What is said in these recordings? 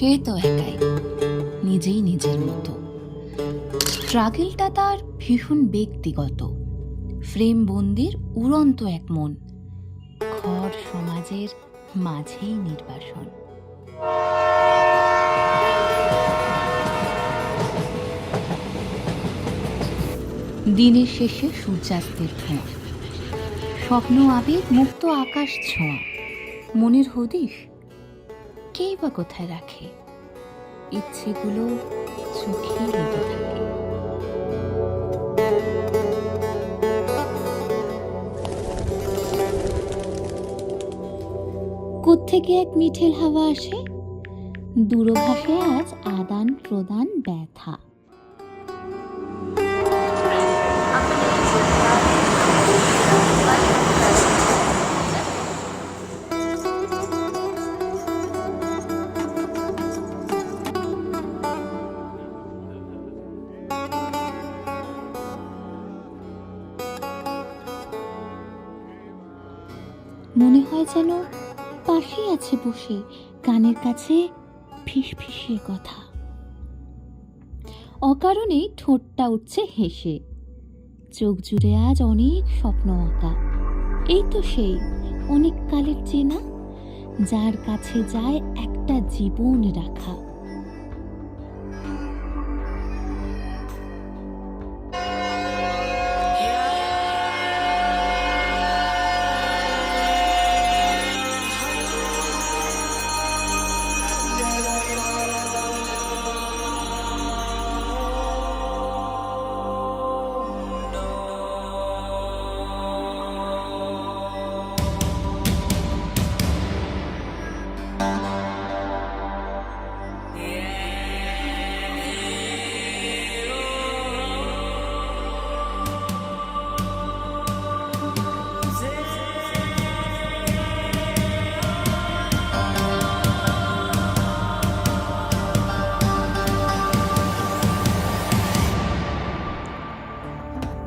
তো একাই, নিজেই নিজের মতো। স্ট্রাগলটা তার ভীষণ ব্যক্তিগত ফ্রেম বন্দির উড়ন্ত এক মন, ঘর সমাজের মাঝেই নির্বাসন। দিনের শেষে সূর্যাস্তের ধোঁয়া, স্বপ্ন আবেগ মুক্ত আকাশ ছোঁয়া, মনের হদিশ কেই বা কোথায় রাখে? ইচ্ছেগুলো চোখে লেগে থাকে। কোত্থেকে এক মিঠেল হাওয়া আসে? দূরভাষে আজ আদান প্রদান ব্যথা। মনে হয় যেন পাশেই আছে বসে কানের কাছে ফিস ফিসিয়ে কথা। অকারণে ঠোঁটটা উঠছে হেসে। চোখ জুড়ে আজ অনেক স্বপ্ন আঁকা। এই তো সেই অনেক কালের চেনা, যার কাছে যায় একটা জীবন রাখা।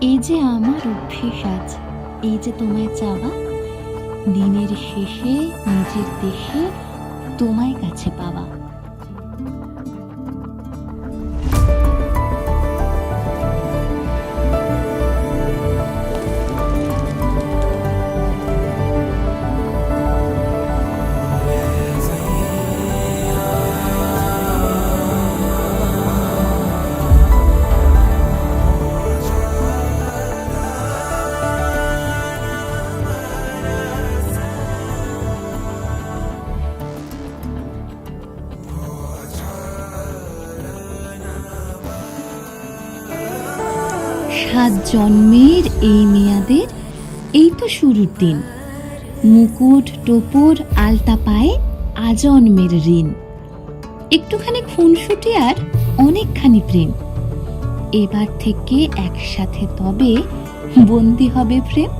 এই যে আমার অভ্যেস আজ, এই যে তোমায় চাওয়া, দিনের শেষে, নিজের দেশে তোমায় কাছে পাওয়া। সাত জন্মের এই মেয়াদের, এই তো শুরুর দিন। মুকুট, টোপর, আলতা পায়ে আজন্মের ঋণ। একটুখানি খুনসুটি আর অনেকখানি প্রেম। এবার থেকে একসাথে তবে বন্দি হবে প্রেম।